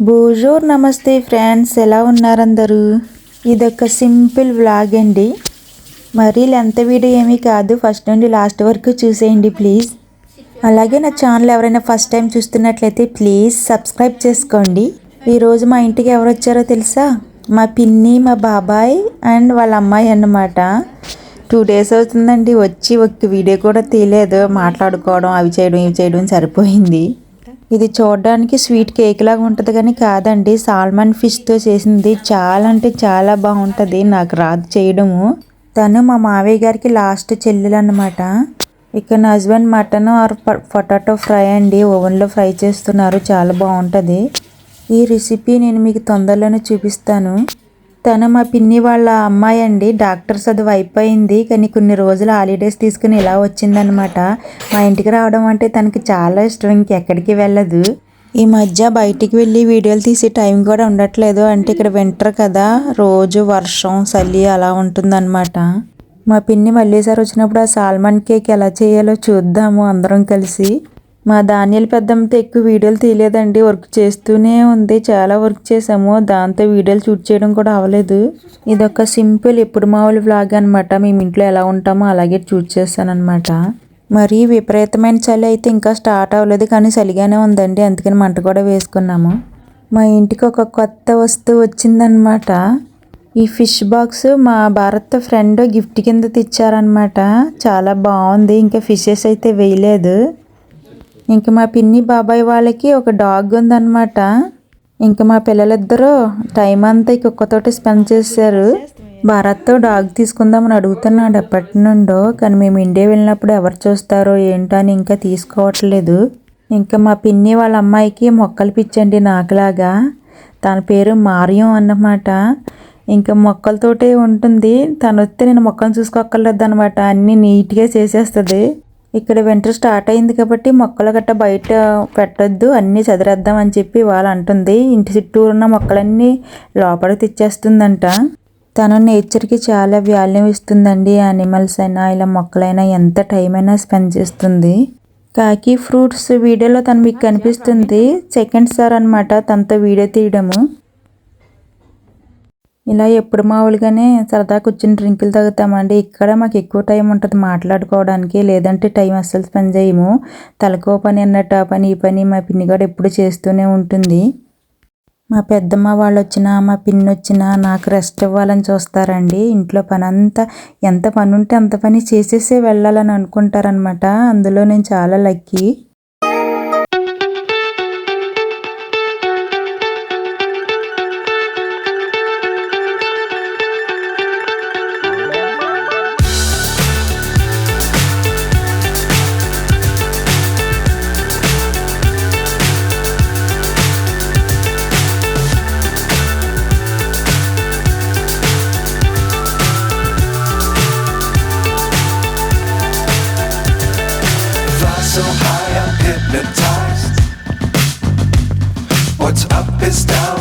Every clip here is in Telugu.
బోజోర్ నమస్తే ఫ్రెండ్స్ ఎలా ఉన్నారు అందరూ ఇదొక సింపుల్ వ్లాగ్ అండి. మరీ లెంత్ వీడియో ఏమీ కాదు ఫస్ట్ నుండి లాస్ట్ వరకు చూసేయండి ప్లీజ్. అలాగే నా ఛానల్ ఎవరైనా ఫస్ట్ టైం చూస్తున్నట్లయితే ప్లీజ్ సబ్స్క్రైబ్ చేసుకోండి. ఈరోజు మా ఇంటికి ఎవరు వచ్చారో తెలుసా? మా పిన్ని మా బాబాయ్ అండ్ వాళ్ళ అమ్మాయి అన్నమాట. టూ డేస్ అవుతుందండి వచ్చి ఒక్క వీడియో కూడా తీయలేదు. మాట్లాడుకోవడం అవి చేయడం ఇవి చేయడం సరిపోయింది. ఇది చూడడానికి స్వీట్ కేక్ లాగా ఉంటుంది కానీ కాదండి సాల్మన్ ఫిష్తో చేసింది. చాలా అంటే చాలా బాగుంటుంది. నాకు రాదు చేయడము. తను మా మావయ్య గారికి లాస్ట్ చెల్లెలు అనమాట ఇక్కడ నా husband mutton or potato fry అండి. ఓవెన్లో ఫ్రై చేస్తున్నారు. చాలా బాగుంటుంది. ఈ రెసిపీ నేను మీకు తొందరలోనే చూపిస్తాను. తను మా పిన్ని వాళ్ళ అమ్మాయి అండి. డాక్టర్ చదువు అయిపోయింది. కానీ కొన్ని రోజులు హాలిడేస్ తీసుకుని ఇలా వచ్చిందనమాట మా ఇంటికి రావడం అంటే తనకి చాలా ఇష్టం. ఇంకెక్కడికి వెళ్ళదు. ఈ మధ్య బయటికి వెళ్ళి వీడియోలు తీసే టైం కూడా ఉండట్లేదు. అంటే ఇక్కడ వింటర్ కదా. రోజు వర్షం చలి అలా ఉంటుందన్నమాట. మా పిన్ని మళ్ళీసారి వచ్చినప్పుడు ఆ సాల్మన్ కేక్ ఎలా చేయాలో చూద్దాము అందరం కలిసి. మా ధాన్యాలు పెద్దమ్మతో ఎక్కువ వీడియోలు తీయలేదండి. వర్క్ చేస్తూనే ఉంది. చాలా వర్క్ చేసాము దాంతో వీడియోలు షూట్ చేయడం కూడా అవ్వలేదు. ఇదొక సింపుల్ ఎప్పుడు మామూలు బ్లాగ్ అనమాట మేము ఇంట్లో ఎలా ఉంటామో అలాగే షూట్ చేస్తానమాట అనమాట మరి విపరీతమైన చలి అయితే ఇంకా స్టార్ట్ అవ్వలేదు కానీ చలిగానే ఉందండి. అందుకని మంట కూడా వేసుకున్నాము. మా ఇంటికి ఒక కొత్త వస్తువు వచ్చిందనమాట ఈ ఫిష్ బాక్స్ మా భారత్ ఫ్రెండ్ గిఫ్ట్ కింద తెచ్చారనమాట చాలా బాగుంది. ఇంకా ఫిషెస్ అయితే వేయలేదు. ఇంక మా పిన్ని బాబాయ్ వాళ్ళకి ఒక డాగ్ ఉందన్నమాట. ఇంకా మా పిల్లలిద్దరూ టైం అంతా ఈ కుక్కతోటి స్పెండ్ చేశారు. భారత్తో డాగ్ తీసుకుందామని అడుగుతున్నాడు ఎప్పటి నుండో కానీ మేము ఇండియా వెళ్ళినప్పుడు ఎవరు చూస్తారో ఏంటో అని ఇంకా తీసుకోవట్లేదు. ఇంకా మా పిన్ని వాళ్ళ అమ్మాయికి మొక్కలు పిచ్చండి నాకులాగా. తన పేరు మార్యం అన్నమాట. ఇంకా మొక్కలతోటే ఉంటుంది. తను వస్తే నేను మొక్కలు చూసుకోక్కర్లేదు అనమాట అన్నీ నీట్గా చేసేస్తుంది. ఇక్కడ వింటర్ స్టార్ట్ అయింది కాబట్టి మొక్కలు గట్ట బయట పెట్టొద్దు అన్నీ చదిరేద్దాం అని చెప్పి వాళ్ళు అంటుంది. ఇంటి చుట్టూ ఉన్న మొక్కలన్నీ లోపలికి తెచ్చేస్తుందంట. తను నేచర్కి చాలా వాల్యూ ఇస్తుందండి. యానిమల్స్ అయినా ఇలా మొక్కలైనా ఎంత టైం అయినా స్పెండ్ చేస్తుంది. కాకి ఫ్రూట్స్ వీడియోలో తను మీకు కనిపిస్తుంది. సెకండ్ సార్ అనమాట తనతో వీడియో తీయడము. ఇలా ఎప్పుడు మామూలుగానే సరదా కూర్చుని డ్రింకులు తాగుతామండి. ఇక్కడ మాకు ఎక్కువ టైం ఉంటుంది మాట్లాడుకోవడానికి. లేదంటే టైం అస్సలు స్పెండ్ చేయము. తలకో పని అన్నట్టు ఆ పని ఈ పని మా పిన్ని కూడా ఎప్పుడు చేస్తూనే ఉంటుంది. మా పెద్దమ్మ వాళ్ళు వచ్చినా మా పిన్ని వచ్చినా నాకు రెస్ట్ ఇవ్వాలని చూస్తారండి. ఇంట్లో పని అంతా ఎంత పని ఉంటే అంత పని చేసేసే వెళ్ళాలని అనుకుంటారనమాట అందులో నేను చాలా lucky.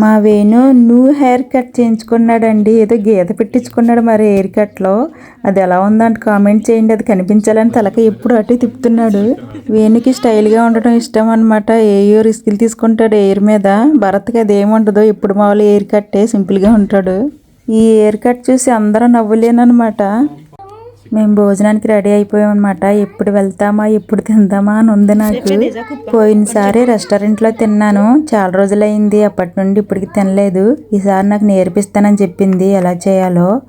మా వేణు న్యూ హెయిర్ కట్ చేయించుకున్నాడండి. ఏదో గీత పెట్టించుకున్నాడు మరి హెయిర్ కట్లో అది ఎలా ఉందంటే కామెంట్ చేయండి. అది కనిపించాలని తలక ఎప్పుడు అటు తిప్పుతున్నాడు. వేణుకి స్టైల్గా ఉండటం ఇష్టం అనమాట ఏయో రిస్కులు తీసుకుంటాడు ఎయిర్ మీద? భరత్కి అది ఏముండదు ఇప్పుడు మామూలు ఎయిర్ కట్టే సింపుల్గా ఉంటాడు. ఈ ఎయిర్ కట్ చూసి అందరూ నవ్వులేనమాట మేము భోజనానికి రెడీ అయిపోయాం అనమాట ఎప్పుడు వెళ్తామా ఎప్పుడు తిందామా అని ఉంది నాకు. పోయినసారి రెస్టారెంట్లో తిన్నాను. చాలా రోజులైంది అప్పటి నుండి ఇప్పటికి తినలేదు. ఈసారి నాకు నేర్పిస్తానని చెప్పింది. ఎలా చేయాలో.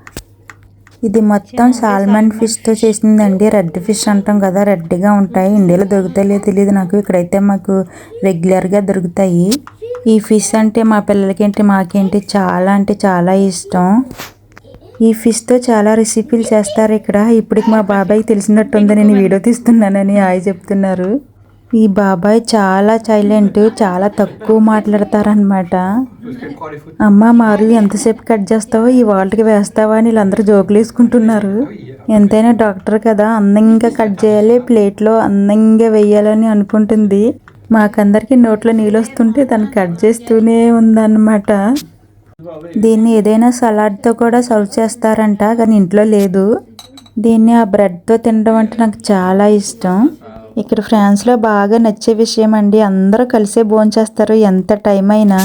ఇది మొత్తం సాల్మన్ ఫిష్తో చేసిందండి. రెడ్ ఫిష్ అంటాం కదా రెడ్గా ఉంటాయి. ఇండియాలో దొరుకుతాయో తెలియదు నాకు. ఇక్కడైతే మాకు రెగ్యులర్గా దొరుకుతాయి. ఈ ఫిష్ అంటే మా పిల్లలకి ఏంటి మాకేంటి చాలా అంటే చాలా ఇష్టం. ఈ ఫిష్తో చాలా రెసిపీలు చేస్తారు ఇక్కడ. ఇప్పటికి మా బాబాయ్ తెలిసినట్టుంది. నేను వీడియో తీస్తున్నానని ఆయ చెప్తున్నారు. ఈ బాబాయ్ చాలా సైలెంట్ చాలా తక్కువ మాట్లాడతారనమాట అమ్మ మారు ఎంతసేపు కట్ చేస్తావో ఈ వాళ్ళకి వేస్తావా అని వీళ్ళందరూ జోకులు వేసుకుంటున్నారు. ఎంతైనా డాక్టర్ కదా అందంగా కట్ చేయాలి ప్లేట్లో అందంగా వేయాలని అనుకుంటుంది. మాకందరికి నోట్లో నీళ్ళు వస్తుంటే తను కట్ చేస్తూనే ఉందన్నమాట. దీన్ని ఏదైనా సలాడ్తో కూడా సర్వ్ చేస్తారంట కానీ ఇంట్లో లేదు. దీన్ని ఆ బ్రెడ్తో తినడం అంటే నాకు చాలా ఇష్టం. ఇక్కడ ఫ్రాన్స్లో బాగా నచ్చే విషయం అండి అందరూ కలిసే భోంచేస్తారు ఎంత టైం అయినా.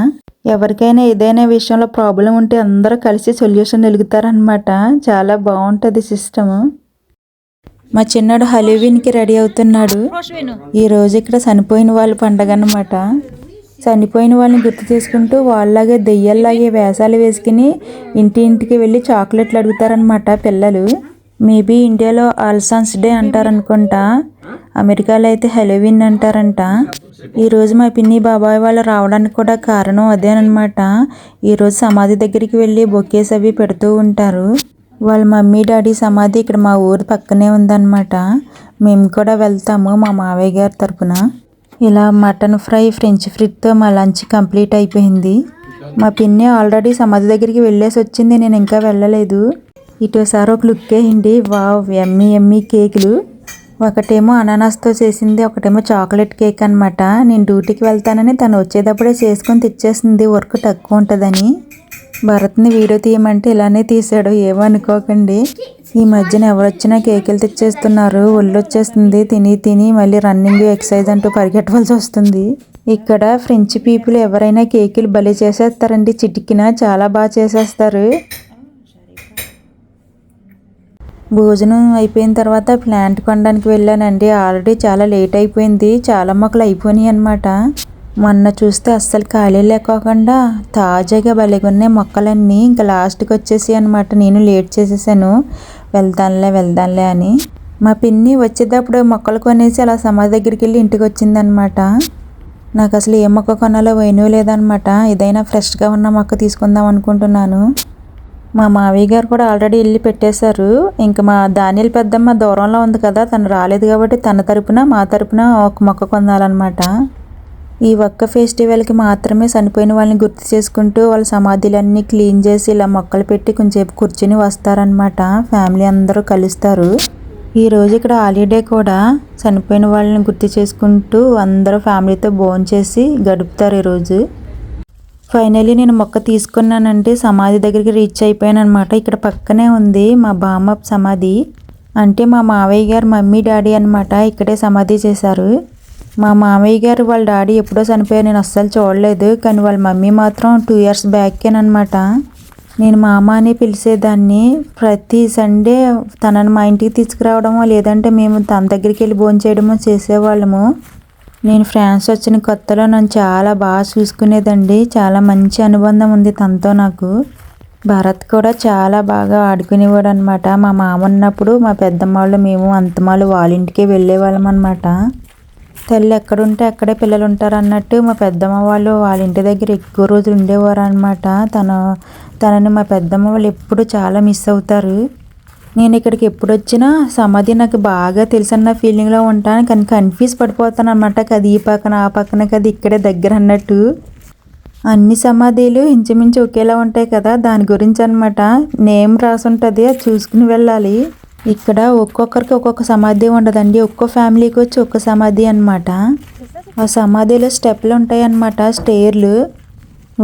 ఎవరికైనా ఏదైనా విషయంలో ప్రాబ్లం ఉంటే అందరూ కలిసి సొల్యూషన్ వెలుగుతారనమాట చాలా బాగుంటుంది సిస్టము. మా చిన్నాడు హలీవిన్కి రెడీ అవుతున్నాడు. ఈరోజు ఇక్కడ చనిపోయిన వాళ్ళ పండగ అన్నమాట చనిపోయిన వాళ్ళని గుర్తు చేసుకుంటూ వాళ్ళలాగే దెయ్యాల్లాగే వేషాలు వేసుకుని ఇంటి ఇంటికి వెళ్ళి చాక్లెట్లు అడుగుతారనమాట పిల్లలు. మేబీ ఇండియాలో ఆల్సాన్స్ డే అంటారనుకుంటా. అమెరికాలో అయితే హెలోవిన్ అంటారంట. ఈరోజు మా పిన్ని బాబాయ్ వాళ్ళు రావడానికి కూడా కారణం అదేనమాట ఈరోజు సమాధి దగ్గరికి వెళ్ళి బొకేస్ అవి పెడుతూ ఉంటారు. వాళ్ళ మమ్మీ డాడీ సమాధి ఇక్కడ మా ఊరు పక్కనే ఉందన్నమాట. మేము కూడా వెళ్తాము మా మావయ్య గారి తరపున. ఇలా మటన్ ఫ్రై ఫ్రెంచ్ ఫ్రిట్తో మా లంచ్ కంప్లీట్ అయిపోయింది. మా పిన్ని ఆల్రెడీ సమాధి దగ్గరికి వెళ్ళేసి వచ్చింది. నేను ఇంకా వెళ్ళలేదు. ఇటుసారి ఒక లుక్ వేయండి. వావ్ ఎమ్మి ఎమ్మి కేకులు. ఒకటేమో అనానాస్తో చేసింది ఒకటేమో చాక్లెట్ కేక్ అనమాట నేను డ్యూటీకి వెళ్తానని తను వచ్చేటప్పుడే చేసుకొని తెచ్చేసింది. వర్క్ తక్కువ ఉంటుందని. భరత్ని వీడియో తీయమంటే ఇలానే తీసాడు ఏమనుకోకండి. ఈ మధ్యన ఎవరు వచ్చినా కేకులు తెచ్చేస్తున్నారు. ఒళ్ళు వచ్చేస్తుంది తిని తిని మళ్ళీ రన్నింగ్ ఎక్సర్సైజ్ అంటూ పరిగెట్టవలసి వస్తుంది. ఇక్కడ ఫ్రెంచ్ పీపుల్ ఎవరైనా కేకులు బలి చేసేస్తారండి. చిటికిన చాలా బాగా చేసేస్తారు. భోజనం అయిపోయిన తర్వాత ప్లాంట్ కొనడానికి వెళ్ళానండి. ఆల్రెడీ చాలా లేట్ అయిపోయింది. చాలా మొక్కలు అయిపోయినాయి అనమాట మొన్న చూస్తే అస్సలు ఖాళీ లేకోకుండా తాజాగా భలేగున్నాయి మొక్కలన్నీ. ఇంకా లాస్ట్కి వచ్చేసి అనమాట నేను లేట్ చేసేసాను. వెళ్దాంలే వెళ్దాంలే అని. మా పిన్ని వచ్చేటప్పుడు మొక్కలు కొనేసి అలా సమాధి దగ్గరికి వెళ్ళి ఇంటికి వచ్చిందనమాట నాకు అసలు ఏ మొక్క కొనాలో వైను లేదనమాట ఏదైనా ఫ్రెష్గా ఉన్న మొక్క తీసుకుందాం అనుకుంటున్నాను. మా మావయ్య గారు కూడా ఆల్రెడీ వెళ్ళి పెట్టేశారు. ఇంకా మా ధాన్యాల పెద్దమ్మ దూరంలో ఉంది కదా తను రాలేదు కాబట్టి తన తరపున మా తరపున ఒక మొక్క కొందాలన్నమాట ఈ ఒక్క ఫెస్టివల్కి మాత్రమే చనిపోయిన వాళ్ళని గుర్తు చేసుకుంటూ వాళ్ళ సమాధులన్నీ క్లీన్ చేసి ఇలా మొక్కలు పెట్టి కొంచెంసేపు కూర్చుని వస్తారనమాట ఫ్యామిలీ అందరూ కలుస్తారు. ఈరోజు ఇక్కడ హాలిడే కూడా. చనిపోయిన వాళ్ళని గుర్తు చేసుకుంటూ అందరూ ఫ్యామిలీతో భోంచేసి గడుపుతారు ఈరోజు ఫైనలీ నేను మొక్క తీసుకున్నానంటే సమాధి దగ్గరికి రీచ్ అయిపోయాను అనమాట ఇక్కడ పక్కనే ఉంది మా బామ్మ సమాధి. అంటే మా మావయ్య గారు మమ్మీ డాడీ అనమాట ఇక్కడే సమాధి చేశారు. మా మామయ్య గారు వాళ్ళ డాడీ ఎప్పుడో చనిపోయారు. నేను అస్సలు చూడలేదు. కానీ వాళ్ళ మమ్మీ మాత్రం టూ ఇయర్స్ బ్యాక్కేనమాట నేను మామ అని పిలిచేదాన్ని. ప్రతి సండే తనని మా ఇంటికి తీసుకురావడమో లేదంటే మేము తన దగ్గరికి వెళ్ళి భోంచేయడము చేసేవాళ్ళము. నేను ఫ్రాన్స్ వచ్చిన కొత్తలో నన్ను చాలా బాగా చూసుకునేదండి. చాలా మంచి అనుబంధం ఉంది తనతో నాకు. భరత్ కూడా చాలా బాగా ఆడుకునేవాడు అనమాట మా మామ ఉన్నప్పుడు మా పెద్దమ్మ వాళ్ళు మేము అంతమాలు వాళ్ళ ఇంటికే వెళ్ళేవాళ్ళం అనమాట తల్లి ఎక్కడుంటే అక్కడే పిల్లలు ఉంటారు అన్నట్టు మా పెద్దమ్మ వాళ్ళు వాళ్ళ ఇంటి దగ్గర ఎక్కువ రోజులు ఉండేవారు అనమాట తన తనని మా పెద్దమ్మ వాళ్ళు ఎప్పుడు చాలా మిస్ అవుతారు. నేను ఇక్కడికి ఎప్పుడు వచ్చినా సమాధి నాకు బాగా తెలిసిన ఫీలింగ్లో ఉంటాను. కానీ కన్ఫ్యూజ్ పడిపోతాను అనమాట కదా ఈ పక్కన ఆ పక్కన కదా ఇక్కడే దగ్గర అన్నట్టు. అన్ని సమాధులు ఇంచుమించు ఒకేలా ఉంటాయి కదా. దాని గురించి అనమాట నేమ్ రాసి ఉంటుంది అది చూసుకుని వెళ్ళాలి. ఇక్కడ ఒక్కొక్కరికి ఒక్కొక్క సమాధి ఉండదండి. ఒక్కో ఫ్యామిలీకి వచ్చి ఒక్క సమాధి అనమాట ఆ సమాధిలో స్టెప్లు ఉంటాయి అన్నమాట స్టేర్లు.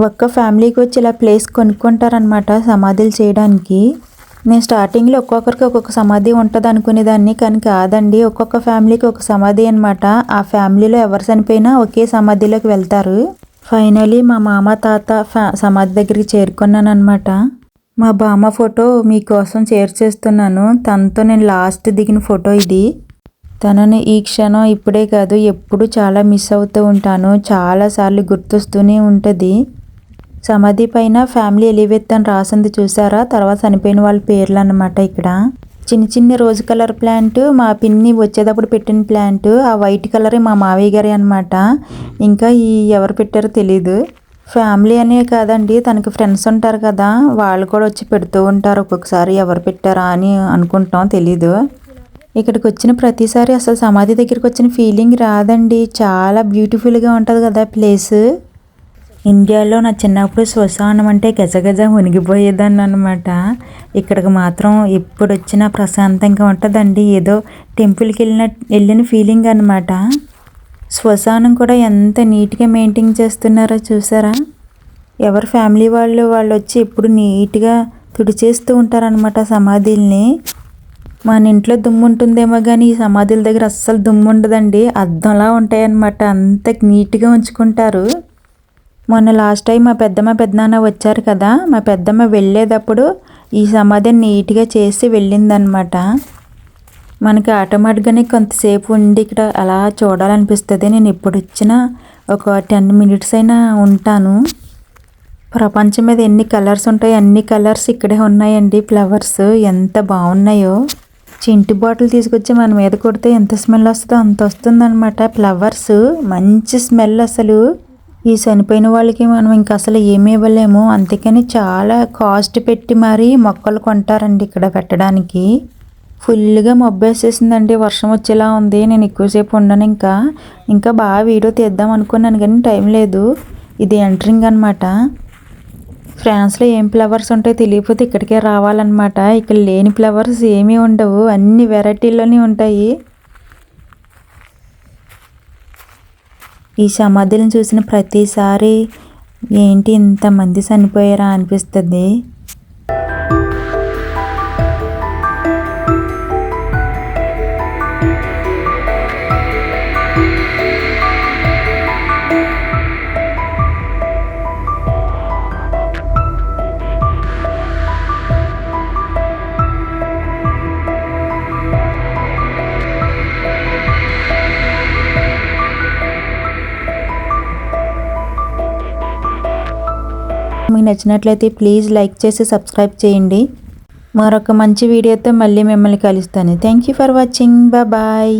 ఒక్క ఫ్యామిలీకి వచ్చి ఇలా ప్లేస్ కొనుక్కుంటారనమాట సమాధులు చేయడానికి. నేను స్టార్టింగ్లో ఒక్కొక్కరికి ఒక్కొక్క సమాధి ఉంటుంది అనుకునేదాన్ని కానీ కాదండి. ఒక్కొక్క ఫ్యామిలీకి ఒక సమాధి అనమాట ఆ ఫ్యామిలీలో ఎవరు చనిపోయినా ఒకే సమాధిలోకి వెళ్తారు. ఫైనలీ మా మామ తాత ఫ్యా సమాధి దగ్గరికి చేరుకున్నాను అనమాట మా బామ్మ ఫోటో మీకోసం షేర్ చేస్తున్నాను. తనతో నేను లాస్ట్ దిగిన ఫోటో ఇది. తనని ఈ క్షణం ఇప్పుడే కాదు ఎప్పుడు చాలా మిస్ అవుతూ ఉంటాను. చాలాసార్లు గుర్తొస్తూనే ఉంటుంది. సమాధి పైన ఫ్యామిలీ ఎలివేత్ అని రాసింది చూసారా? తర్వాత చనిపోయిన వాళ్ళ పేర్లు అన్నమాట ఇక్కడ. చిన్న చిన్న రోజ్ కలర్ ప్లాంట్ మా పిన్ని వచ్చేటప్పుడు పెట్టిన ప్లాంట్ ఆ వైట్ కలరే మా మావయ్య గారి అనమాట ఇంకా ఈ ఎవరు పెట్టారో తెలీదు. ఫ్యామిలీ అనే కాదండి తనకి ఫ్రెండ్స్ ఉంటారు కదా వాళ్ళు కూడా వచ్చి పెడుతూ ఉంటారు ఒక్కొక్కసారి ఎవరు పెట్టారా అని అనుకుంటాం తెలీదు. ఇక్కడికి వచ్చిన ప్రతిసారి అసలు సమాధి దగ్గరికి వచ్చిన ఫీలింగ్ రాదండి చాలా బ్యూటిఫుల్గా ఉంటుంది కదా ప్లేస్. ఇండియాలో నా చిన్నప్పుడు శ్వశానం అంటే గజగజ మునిగిపోయేదాన్ని అనమాట ఇక్కడికి మాత్రం ఎప్పుడు వచ్చినా ప్రశాంతంగా ఉంటుందండి ఏదో టెంపుల్కి వెళ్ళిన వెళ్ళిన ఫీలింగ్ అనమాట శ్మశానం కూడా ఎంత నీట్గా మెయింటైన్ చేస్తున్నారో చూసారా? ఎవరి ఫ్యామిలీ వాళ్ళు వాళ్ళు వచ్చి ఎప్పుడు నీట్గా తుడిచేస్తూ ఉంటారనమాట సమాధుల్ని. మన ఇంట్లో దుమ్ము ఉంటుందేమో కానీ ఈ సమాధుల దగ్గర అస్సలు దుమ్ము ఉండదండి అద్దంలా ఉంటాయన్నమాట. అంత నీట్గా ఉంచుకుంటారు. మొన్న లాస్ట్ టైం మా పెద్దమ్మ పెద్దనాన్న వచ్చారు కదా. మా పెద్దమ్మ వెళ్ళేటప్పుడు ఈ సమాధిని నీట్గా చేసి వెళ్ళిందనమాట మనకి ఆటోమేటిక్గానే కొంతసేపు ఉండి ఇక్కడ అలా చూడాలనిపిస్తుంది. నేను ఎప్పుడు వచ్చినా ఒక టెన్ మినిట్స్ అయినా ఉంటాను. ప్రపంచం మీద ఎన్ని కలర్స్ ఉంటాయో అన్ని కలర్స్ ఇక్కడే ఉన్నాయండి ఫ్లవర్స్. ఎంత బాగున్నాయో. చింటి బాటిల్ తీసుకొచ్చి మన మీద కొడితే ఎంత స్మెల్ వస్తుందో అంత వస్తుందన్నమాట ఫ్లవర్స్. మంచి స్మెల్ అసలు. ఈ చనిపోయిన వాళ్ళకి మనం ఇంకా అసలు ఏమీ ఇవ్వలేము. అందుకని చాలా కాస్ట్ పెట్టి మరీ మొక్కలు కొంటారండి ఇక్కడ పెట్టడానికి. ఫుల్గా మబ్బేసేసిందండి. వర్షం వచ్చేలా ఉంది. నేను ఎక్కువసేపు ఉండను ఇంకా. ఇంకా బాగా వీడియో తీద్దాం అనుకున్నాను కానీ టైం లేదు. ఇది ఎంటరింగ్ అనమాట ఫ్రాన్స్లో ఏం ఫ్లవర్స్ ఉంటాయో తెలియకపోతే ఇక్కడికే రావాలన్నమాట. ఇక్కడ లేని ఫ్లవర్స్ ఏమీ ఉండవు. అన్ని వెరైటీల్లోనే ఉంటాయి. ఈ సమాధులను చూసిన ప్రతిసారి ఏంటి ఇంతమంది చనిపోయారా అనిపిస్తుంది. మీకు నచ్చినట్లయితే ప్లీజ్ లైక్ చేసి సబ్స్క్రైబ్ చేయండి. మరొక మంచి వీడియోతో మళ్ళీ మిమ్మల్ని కలుస్తాను. Thank you for watching bye